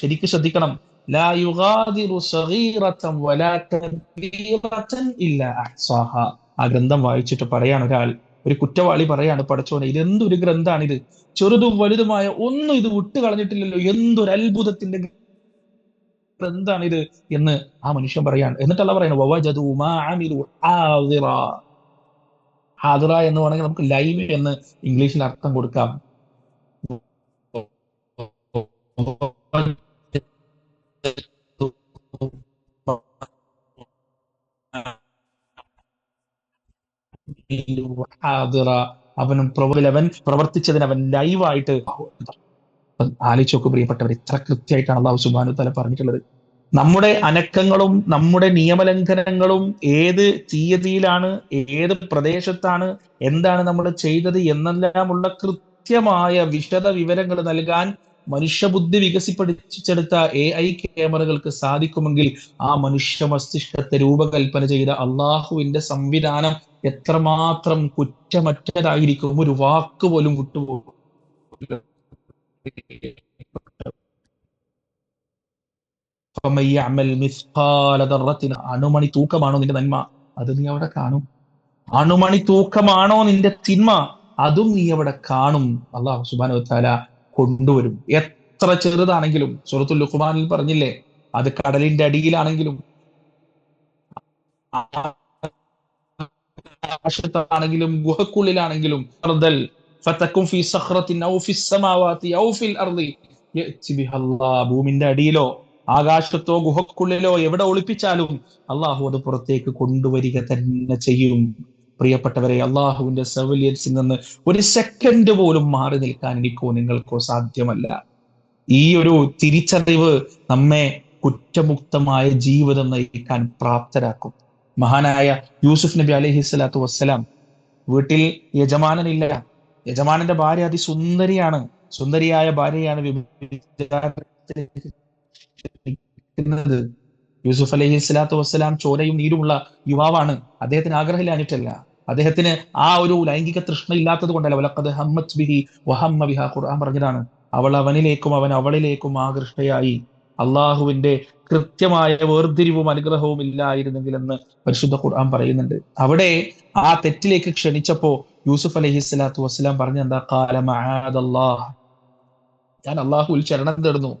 ശരിക്ക് ശ്രദ്ധിക്കണം. ലാ യുഗാദിറു സഗീറതൻ വലാ കബീറതൻ ഇല്ലാ അഹ്സാഹ. ആ ഗ്രന്ഥം വായിച്ചിട്ട് പറയാൻ ഒരാൾ ഒരു കുറ്റവാളി പറയാണ് പടച്ചോനെ ഇത് എന്തൊരു ഗ്രന്ഥാണിത്? ചെറുതും വലുതുമായ ഒന്നും ഇത് വിട്ടു കളഞ്ഞിട്ടില്ലല്ലോ എന്തൊരു അത്ഭുതത്തിന്റെ ഗ്രന്ഥാണിത് എന്ന് ആ മനുഷ്യൻ പറയാണ്. എന്നിട്ടല്ല പറയുന്നത് ഹാദിറ. എന്ന് പറഞ്ഞാൽ നമുക്ക് ലൈവ് എന്ന് ഇംഗ്ലീഷിൽ അർത്ഥം കൊടുക്കാം. അവനും അവൻ പ്രവർത്തിച്ചതിന് അവൻ ലൈവായിട്ട് ആലോചിച്ചോക്ക് പ്രിയപ്പെട്ടവർ ഇത്ര കൃത്യമായിട്ടാണ് അള്ളാഹു സുബാനു തല പറഞ്ഞിട്ടുള്ളത്. നമ്മുടെ അനക്കങ്ങളും നമ്മുടെ നിയമലംഘനങ്ങളും ഏത് തീയതിയിലാണ് ഏത് പ്രദേശത്താണ് എന്താണ് നമ്മൾ ചെയ്തത് എന്നെല്ലാമുള്ള കൃത്യമായ വിശദ വിവരങ്ങൾ നൽകാൻ മനുഷ്യബുദ്ധി വികസിപ്പിച്ചെടുത്ത എ ഐ ക്യാമറകൾക്ക് സാധിക്കുമെങ്കിൽ ആ മനുഷ്യ മസ്തിഷ്കത്തെ രൂപകൽപ്പന ചെയ്ത അള്ളാഹുവിന്റെ സംവിധാനം എത്രമാത്രം കുറ്റമറ്റതായിരിക്കും? ഒരു വാക്ക് പോലും വിട്ടുപോകും. അണുമണി തൂക്കമാണോ നിന്റെ നന്മ? അത് നീ അവിടെ കാണും. അണുമണി തൂക്കമാണോ നിന്റെ തിന്മ? അതും നീ അവിടെ കാണും. അള്ളാഹു സുബാന താല കൊണ്ടുവരും. എത്ര ചെറുതാണെങ്കിലും സുഹൃത്തുൽ ലുഖ്മാനിൽ പറഞ്ഞില്ലേ അത് കടലിന്റെ അടിയിലാണെങ്കിലും ആകാശത്താണെങ്കിലും ഗുഹക്കുള്ളിലാണെങ്കിലും ഭൂമിന്റെ അടിയിലോ ആകാശത്തോ ഗുഹക്കുള്ളിലോ എവിടെ ഒളിപ്പിച്ചാലും അള്ളാഹു അത് പുറത്തേക്ക് കൊണ്ടുവരിക തന്നെ ചെയ്യും. പ്രിയപ്പെട്ടവരെ അള്ളാഹുവിന്റെ സെവിലിയൻസിൽ നിന്ന് ഒരു സെക്കൻഡ് പോലും മാറി നിൽക്കാൻ എനിക്കോ നിങ്ങൾക്കോ സാധ്യമല്ല. ഈ ഒരു തിരിച്ചറിവ് നമ്മെ കുറ്റമുക്തമായ ജീവിതം നയിക്കാൻ പ്രാപ്തരാക്കും. മഹാനായ യൂസുഫ് നബി അലഹി സ്വലാത്തു വസ്സലാം വീട്ടിൽ യജമാനനില്ല. യജമാനന്റെ ഭാര്യ അതിസുന്ദരിയാണ്. സുന്ദരിയായ ഭാര്യയാണ് യൂസുഫ് അലഹി സ്വലാത്തു വസ്സലാം ചോരയും നീരുമുള്ള യുവാവാണ്. അദ്ദേഹത്തിന് ആഗ്രഹമില്ലാഞ്ഞിട്ടല്ല. അദ്ദേഹത്തിന് ആ ഒരു ലൈംഗിക തൃഷ്ണ ഇല്ലാത്തത് കൊണ്ടല്ല ഹമ്മത് ബിഹി വഹമ്മ ഖുർആൻ പറഞ്ഞതാണ്. അവൾ അവനിലേക്കും അവൻ അവളിലേക്കും ആകൃഷ്ടയായി. അള്ളാഹുവിന്റെ കൃത്യമായ വേർതിരിവും അനുഗ്രഹവും ഇല്ലായിരുന്നെങ്കിൽ എന്ന് പരിശുദ്ധ ഖുർആൻ പറയുന്നുണ്ട്. അവിടെ ആ തെറ്റിലേക്ക് ക്ഷണിച്ചപ്പോ യൂസുഫ് അലഹി സ്വലാത്തു വസ്സലാം പറഞ്ഞ എന്താ? കാലമാഹ് ഞാൻ അള്ളാഹുവിൽ ശരണം തേടുന്നു.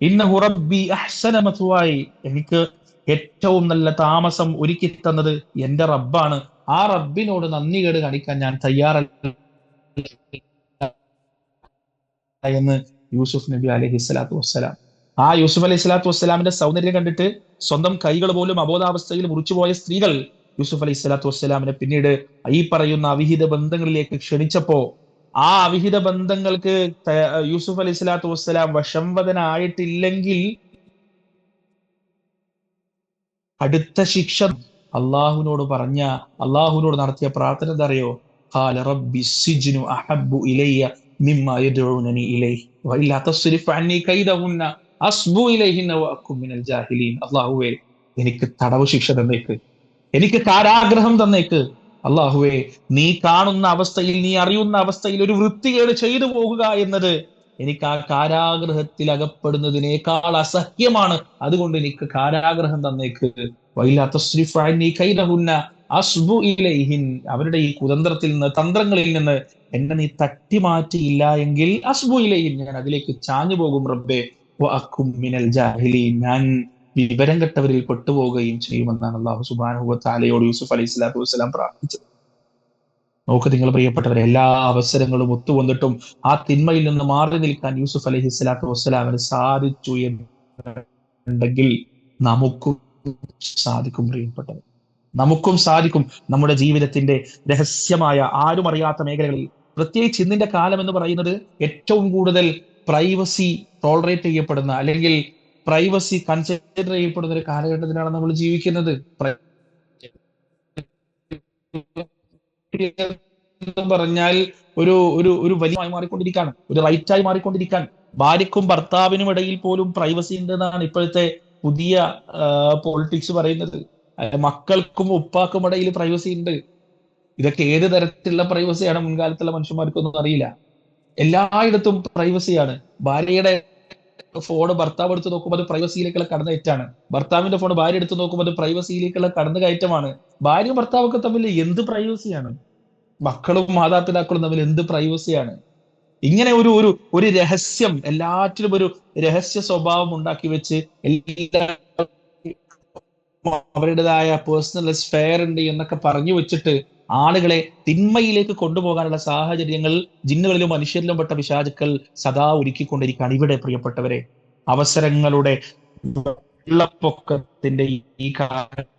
ഇന്ന് റബ്ബി അഹ്സന മഥുവായി എനിക്ക് ഏറ്റവും നല്ല താമസം ഒരുക്കി തന്നത് എന്റെ റബ്ബാണ്. ആ റബ്ബിനോട് നന്ദി കേട് കാണിക്കാൻ ഞാൻ തയ്യാറല്ല എന്ന് യൂസുഫ് നബി അലഹി സ്വലാത്തു വസ്സലാം ആ യൂസുഫ് അലൈഹി സ്വലാത്തു വസ്സലാമിന്റെ സൗന്ദര്യം കണ്ടിട്ട് സ്വന്തം കൈകൾ പോലും അബോധാവസ്ഥയിൽ മുറിച്ചുപോയ സ്ത്രീകൾ യൂസുഫ് അലൈഹി സ്വലാത്തു വസ്സലാമിനെ പിന്നീട് ഈ പറയുന്ന അവിഹിത ബന്ധങ്ങളിലേക്ക് ക്ഷണിച്ചപ്പോ ആ അവിഹിത ബന്ധങ്ങൾക്ക് യൂസുഫ് അലൈഹി സ്വലാത്തു വസ്സലാം വശംവദനായിട്ടില്ലെങ്കിൽ അടുത്ത ശിക്ഷ അള്ളാഹുവിനോട് പറഞ്ഞ അള്ളാഹുവിനോട് നടത്തിയ പ്രാർത്ഥന എന്താ അറിയോ? ഖാല റബ്ബി സിജ്നു അഹബ്ബു ഇലയ്യ മിമ്മ യദ്ഉനനി ഇലൈഹി. വഇല്ലാ തസ്രിഫ് അന്നി കൈദഹുന്ന. അസ്ബു ഇലൈഹിന്ന വഅക്കും മിനൽ ജാഹിലീൻ. അല്ലാഹുവേ എനിക്ക് തടവ് ശിക്ഷ തന്നേക്ക്. എനിക്ക് കാരാഗ്രഹം തന്നേക്ക്. അള്ളാഹുവേ നീ കാണുന്ന അവസ്ഥയിൽ നീ അറിയുന്ന അവസ്ഥയിൽ ഒരു വൃത്തികേട് ചെയ്തു പോകുക എന്നത് എനിക്ക് ആ കാരാഗ്രഹത്തിൽ അകപ്പെടുന്നതിനേക്കാൾ അസഹ്യമാണ്. അതുകൊണ്ട് എനിക്ക് കാരാഗ്രഹം തന്നേക്ക്. അസ്ബു ഇലൈഹിൻ. അവരുടെ ഈ കുതന്ത്രത്തിൽ നിന്ന് തന്ത്രങ്ങളിൽ നിന്ന് എന്നെ നീ തട്ടി മാറ്റിയില്ല എങ്കിൽ അസ്ബു ഞാൻ അതിലേക്ക് ചാഞ്ഞു പോകും റബ്ബെ. മിനൽ ഞാൻ വിവരം കെട്ടവരിൽ പെട്ടുപോവുകയും ചെയ്യുമെന്നാണ് അള്ളാഹു സുബാനുഹു താലയോട് യൂസുഫ് അലൈഹി സ്വലാത്തു വസ്സലാം പ്രാർത്ഥിച്ചത്. നോക്ക് നിങ്ങൾ പ്രിയപ്പെട്ടവരെ എല്ലാ അവസരങ്ങളും ഒത്തുവന്നിട്ടും ആ തിന്മയിൽ നിന്ന് മാറി നിൽക്കാൻ യൂസുഫ് അലൈഹി സ്വലാത്തു വസ്സലാമിന് സാധിച്ചു എന്നുണ്ടെങ്കിൽ നമുക്കും സാധിക്കും പ്രിയപ്പെട്ടവർ നമുക്കും സാധിക്കും നമ്മുടെ ജീവിതത്തിന്റെ രഹസ്യമായ ആരും അറിയാത്ത മേഖലകളിൽ. പ്രത്യേകിച്ച് ഇന്നിന്റെ കാലം എന്ന് പറയുന്നത് ഏറ്റവും കൂടുതൽ പ്രൈവസി ടോളറേറ്റ് ചെയ്യപ്പെടുന്ന അല്ലെങ്കിൽ പ്രൈവസി കൺസിഡർ ചെയ്യപ്പെടുന്ന ഒരു കാലഘട്ടത്തിലാണ് നമ്മൾ ജീവിക്കുന്നത്. പറഞ്ഞാൽ ഒരു ഒരു ഒരു വലിയ മാറിക്കൊണ്ടിരിക്കുകയാണ് ഒരു റൈറ്റായി മാറിക്കൊണ്ടിരിക്കാൻ ഭാര്യക്കും ഭർത്താവിനും ഇടയിൽ പോലും പ്രൈവസി ഉണ്ടെന്നാണ് ഇപ്പോഴത്തെ പുതിയ പോളിറ്റിക്സ് പറയുന്നത്. മക്കൾക്കും ഉപ്പാക്കും ഇടയിൽ പ്രൈവസി ഉണ്ട്. ഇതൊക്കെ ഏത് തരത്തിലുള്ള പ്രൈവസിയാണ് മുൻകാലത്തുള്ള മനുഷ്യന്മാർക്കൊന്നും അറിയില്ല. എല്ലായിടത്തും പ്രൈവസിയാണ് ഭാര്യയുടെ ഫോൺ ഭർത്താവ് എടുത്ത് നോക്കുമ്പോൾ അത് പ്രൈവസിയിലേക്കുള്ള കടന്നുകയറ്റാണ് ഭർത്താവിന്റെ ഫോൺ ഭാര്യ എടുത്ത് നോക്കുമ്പോൾ അത് പ്രൈവസിയിലേക്കുള്ള കടന്നുകയറ്റമാണ്. ഭാര്യയും ഭർത്താവൊക്കെ തമ്മിൽ എന്ത് പ്രൈവസിയാണ് മക്കളും മാതാപിതാക്കളും തമ്മിൽ എന്ത് പ്രൈവസിയാണ് ഇങ്ങനെ ഒരു ഒരു ഒരു രഹസ്യം എല്ലാറ്റിലും ഒരു രഹസ്യ സ്വഭാവം ഉണ്ടാക്കി വെച്ച് അവരുടേതായ പേഴ്സണൽ സ്ഫെയർ ഉണ്ട് എന്നൊക്കെ പറഞ്ഞു വെച്ചിട്ട് ആളുകളെ തിന്മയിലേക്ക് കൊണ്ടുപോകാനുള്ള സാഹചര്യങ്ങൾ ജിന്നുകളിലും മനുഷ്യരിലും പെട്ട പിശാചുക്കൾ സദാ ഒരുക്കിക്കൊണ്ടിരിക്കുകയാണ്. ഇവിടെ പ്രിയപ്പെട്ടവരെ അവസരങ്ങളുടെ വെള്ളപ്പൊക്കത്തിന്റെ ഈ കാലഘട്ടത്തിൽ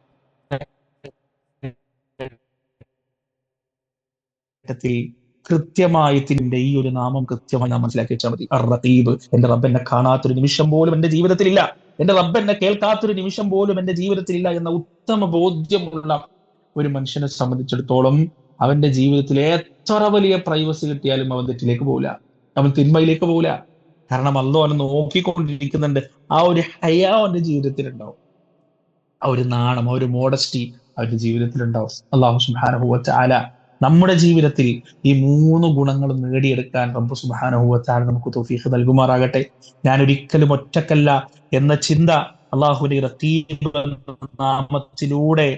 കൃത്യമായി തിന്റെ ഈ ഒരു നാമം കൃത്യമായി നാം മനസ്സിലാക്കി വെച്ചാൽ മതി. റത്തീബ് എന്റെ റബ്ബ് എന്നെ കാണാത്തൊരു നിമിഷം പോലും എന്റെ ജീവിതത്തിലില്ല. എന്റെ റബ്ബ് എന്നെ കേൾക്കാത്തൊരു നിമിഷം പോലും എന്റെ ജീവിതത്തിലില്ല എന്ന ഉത്തമ ബോധ്യമുള്ള ഒരു മനുഷ്യനെ സംബന്ധിച്ചിടത്തോളം അവന്റെ ജീവിതത്തിൽ എത്ര വലിയ പ്രൈവസി കിട്ടിയാലും അവൻ തെറ്റിലേക്ക് പോകില്ല അവൻ തിന്മയിലേക്ക് പോകില്ല കാരണം അല്ലോ അവനെ നോക്കിക്കൊണ്ടിരിക്കുന്നുണ്ട്. ആ ഒരു ഹയ അവന്റെ ജീവിതത്തിൽ ഉണ്ടാവും ആ ഒരു നാണം ആ ഒരു മോഡസ്റ്റി അവന്റെ ജീവിതത്തിൽ ഉണ്ടാവും അള്ളാഹു സുബാനഹുവച്ച ആല നമ്മുടെ ജീവിതത്തിൽ ഈ മൂന്ന് ഗുണങ്ങളും നേടിയെടുക്കാൻ റബ്ബു സുബാനഹുവത്താല നമുക്ക് തൗഫീഖ് നൽകുമാറാകട്ടെ. ഞാൻ ഒരിക്കലും ഒറ്റക്കല്ല എന്ന ചിന്ത അള്ളാഹുവിന്റെ നാമത്തിലൂടെ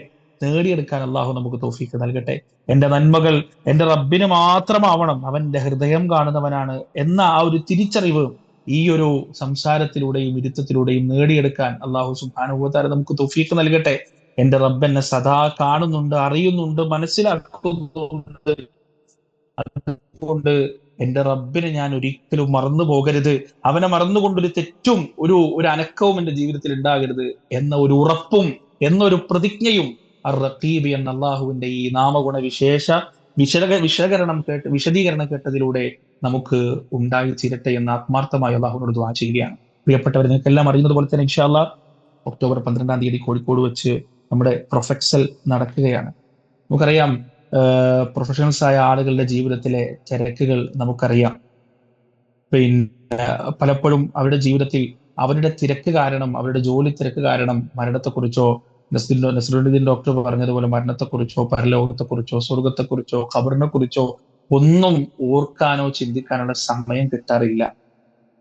നേടിയെടുക്കാൻ അള്ളാഹു നമുക്ക് തോഫീക്ക് നൽകട്ടെ. എന്റെ നന്മകൾ എന്റെ റബ്ബിന് മാത്രമാവണം. അവന്റെ ഹൃദയം കാണുന്നവനാണ് എന്ന ആ ഒരു തിരിച്ചറിവ് ഈ ഒരു സംസാരത്തിലൂടെയും ഇരുത്തത്തിലൂടെയും നേടിയെടുക്കാൻ അള്ളാഹു സുബാനുഭവത്താരെ നമുക്ക് തോഫീക്ക് നൽകട്ടെ. എന്റെ റബ്ബ് എന്നെ സദാ കാണുന്നുണ്ട് അറിയുന്നുണ്ട് മനസ്സിലാക്കുന്നുണ്ട്. അതുകൊണ്ട് എന്റെ റബ്ബിനെ ഞാൻ ഒരിക്കലും മറന്നു പോകരുത്. അവനെ മറന്നുകൊണ്ടൊരു തെറ്റും ഒരു ഒരു അനക്കവും എന്റെ ജീവിതത്തിൽ ഉണ്ടാകരുത് എന്ന ഒരു ഉറപ്പും എന്നൊരു പ്രതിജ്ഞയും റഖീബ് എന്ന അള്ളാഹുവിന്റെ ഈ നാമഗുണ വിശേഷ വിശക വിശകരണം കേട്ട് വിശദീകരണം കേട്ടതിലൂടെ നമുക്ക് ഉണ്ടായി തീരട്ടെ എന്ന ആത്മാർത്ഥമായ അള്ളാഹുവിനോട് ദ്വാ ചെയ്യുകയാണ്. പ്രിയപ്പെട്ടവർ നിങ്ങൾക്കെല്ലാം അറിയുന്നത് പോലെ തന്നെ ഇൻഷാല്ല ഒക്ടോബർ പന്ത്രണ്ടാം തീയതി കോഴിക്കോട് വെച്ച് നമ്മുടെ പ്രൊഫക്സൽ നടക്കുകയാണ്. നമുക്കറിയാം പ്രൊഫഷണൽസ് ആയ ആളുകളുടെ ജീവിതത്തിലെ തിരക്കുകൾ നമുക്കറിയാം. പിന്നെ പലപ്പോഴും അവരുടെ ജീവിതത്തിൽ അവരുടെ തിരക്ക് കാരണം അവരുടെ ജോലി തിരക്ക് കാരണം മരണത്തെക്കുറിച്ചോ നസ്രുദ്ദീൻ നസ്രുദ്ദീൻ ഡോക്ടർ പറഞ്ഞതുപോലെ മരണത്തെക്കുറിച്ചോ പരലോകത്തെക്കുറിച്ചോ സ്വർഗത്തെക്കുറിച്ചോ ഖബറിനെ കുറിച്ചോ ഒന്നും ഓർക്കാനോ ചിന്തിക്കാനുള്ള സമയം കിട്ടാറില്ല.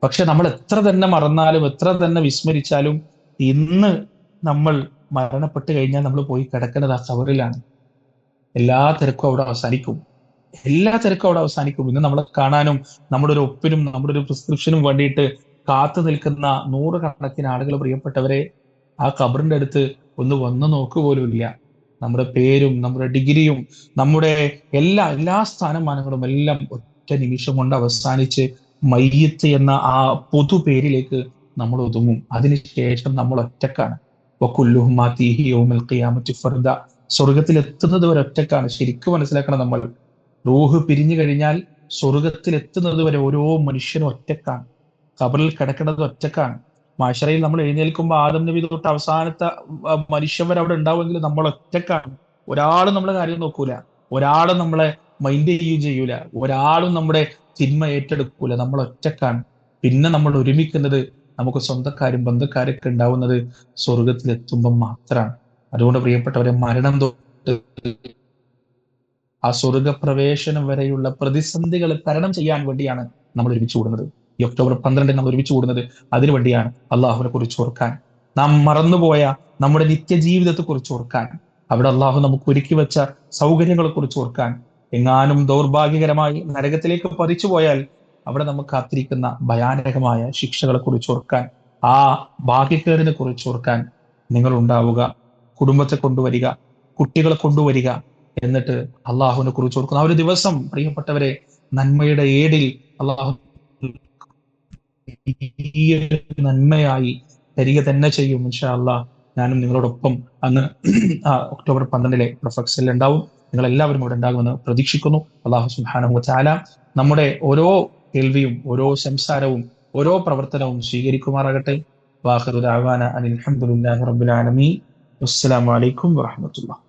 പക്ഷെ നമ്മൾ എത്ര തന്നെ മറന്നാലും എത്ര തന്നെ വിസ്മരിച്ചാലും ഇന്ന് നമ്മൾ മരണപ്പെട്ട് കഴിഞ്ഞാൽ നമ്മൾ പോയി കിടക്കുന്നത് ആ ഖബറിലാണ്. എല്ലാ തിരക്കും അവിടെ അവസാനിക്കും. എല്ലാ തിരക്കും അവിടെ അവസാനിക്കും. ഇന്ന് നമ്മളെ കാണാനും നമ്മുടെ ഒരു ഒപ്പിനും നമ്മുടെ ഒരു പ്രിസ്ക്രിപ്ഷനും വേണ്ടിയിട്ട് കാത്തു നിൽക്കുന്ന നൂറുകണക്കിന് ആളുകൾ പ്രിയപ്പെട്ടവരെ ആ ഖബറിന്റെ അടുത്ത് ഒന്ന് വന്ന് നോക്കുക പോലും ഇല്ല നമ്മുടെ പേരും നമ്മുടെ ഡിഗ്രിയും നമ്മുടെ എല്ലാ എല്ലാ സ്ഥാനമാനങ്ങളും എല്ലാം ഒറ്റ നിമിഷം കൊണ്ട് അവസാനിച്ച് മയ്യത്ത് എന്ന ആ പൊതു പേരിലേക്ക് നമ്മൾ ഒതുങ്ങും. അതിനുശേഷം നമ്മൾ ഒറ്റക്കാണ്. ഫർദ. സ്വർഗത്തിൽ എത്തുന്നത് വരെ ഒറ്റക്കാണ്. ശരിക്കും മനസ്സിലാക്കണം നമ്മൾ. റൂഹ് പിരിഞ്ഞു കഴിഞ്ഞാൽ സ്വർഗത്തിൽ എത്തുന്നത് വരെ ഓരോ മനുഷ്യനും ഒറ്റക്കാണ്. കബറിൽ കിടക്കുന്നത് ഒറ്റക്കാണ്. മാഷറയിൽ നമ്മൾ എഴുന്നേൽക്കുമ്പോൾ ആദം നബി തൊട്ട് അവസാനത്തെ വരെ അവിടെ ഉണ്ടാവുമെങ്കിൽ നമ്മൾ ഒറ്റക്കാണ്. ഒരാളും നമ്മളെ കാര്യം നോക്കൂല. ഒരാളും നമ്മളെ മൈൻഡ് ചെയ്യുകയും ചെയ്യൂല. ഒരാളും നമ്മുടെ തിന്മ ഏറ്റെടുക്കൂല. നമ്മൾ ഒറ്റക്കാണ്. പിന്നെ നമ്മൾ ഒരുമിക്കുന്നത് നമുക്ക് സ്വന്തക്കാരും ബന്ധക്കാരൊക്കെ ഉണ്ടാവുന്നത് സ്വർഗത്തിലെത്തുമ്പോൾ മാത്രമാണ്. അതുകൊണ്ട് പ്രിയപ്പെട്ടവരെ മരണം തൊട്ട് ആ സ്വർഗപ്രവേശനം വരെയുള്ള പ്രതിസന്ധികൾ തരണം ചെയ്യാൻ വേണ്ടിയാണ് നമ്മൾ ഒരുമിച്ച് കൂടുന്നത്. ഈ ഒക്ടോബർ പന്ത്രണ്ടിന് നമ്മൾ ഒരുമിച്ച് കൂടുന്നത് അതിനുവേണ്ടിയാണ് അള്ളാഹുവിനെ കുറിച്ച് ഓർക്കാൻ. നാം മറന്നുപോയ നമ്മുടെ നിത്യജീവിതത്തെ കുറിച്ച് ഓർക്കാൻ. അവിടെ അള്ളാഹു നമുക്ക് ഒരുക്കി വെച്ച സൗകര്യങ്ങളെ കുറിച്ച് ഓർക്കാൻ. എങ്ങാനും ദൗർഭാഗ്യകരമായി നരകത്തിലേക്ക് പതിച്ചു പോയാൽ അവിടെ നമുക്ക് കാത്തിരിക്കുന്ന ഭയാനകമായ ശിക്ഷകളെ കുറിച്ച് ഓർക്കാൻ ആ ഭാഗ്യക്കേടിനെ കുറിച്ച് ഓർക്കാൻ നിങ്ങൾ ഉണ്ടാവുക കുടുംബത്തെ കൊണ്ടുവരിക കുട്ടികളെ കൊണ്ടുവരിക എന്നിട്ട് അള്ളാഹുവിനെ കുറിച്ച് ഓർക്കുന്ന ആ ഒരു ദിവസം പ്രിയപ്പെട്ടവരെ നന്മയുടെ ഏടിൽ അള്ളാഹു നന്മയായി തരിക തന്നെ ചെയ്യും ഇൻഷാ അള്ളാഹ് ഞാനും നിങ്ങളോടൊപ്പം അന്ന് ഒക്ടോബർ പന്ത്രണ്ടിലെ പ്രൊഫക്സിൽ ഉണ്ടാവും. നിങ്ങൾ എല്ലാവരും ഇവിടെ ഉണ്ടാകുമെന്ന് പ്രതീക്ഷിക്കുന്നു. അള്ളാഹു സുഹാനഹു ചാല നമ്മുടെ ഓരോ കേൾവിയും ഓരോ സംസാരവും ഓരോ പ്രവർത്തനവും സ്വീകരിക്കുമാറാകട്ടെ. വാഹറുദാന അനിൽ അഹമ്മദുല്ലാഹി റബ്ബുൽ ആലമീൻ. അസ്സലാമു അലൈക്കും വറഹ്മത്തുള്ളാഹി.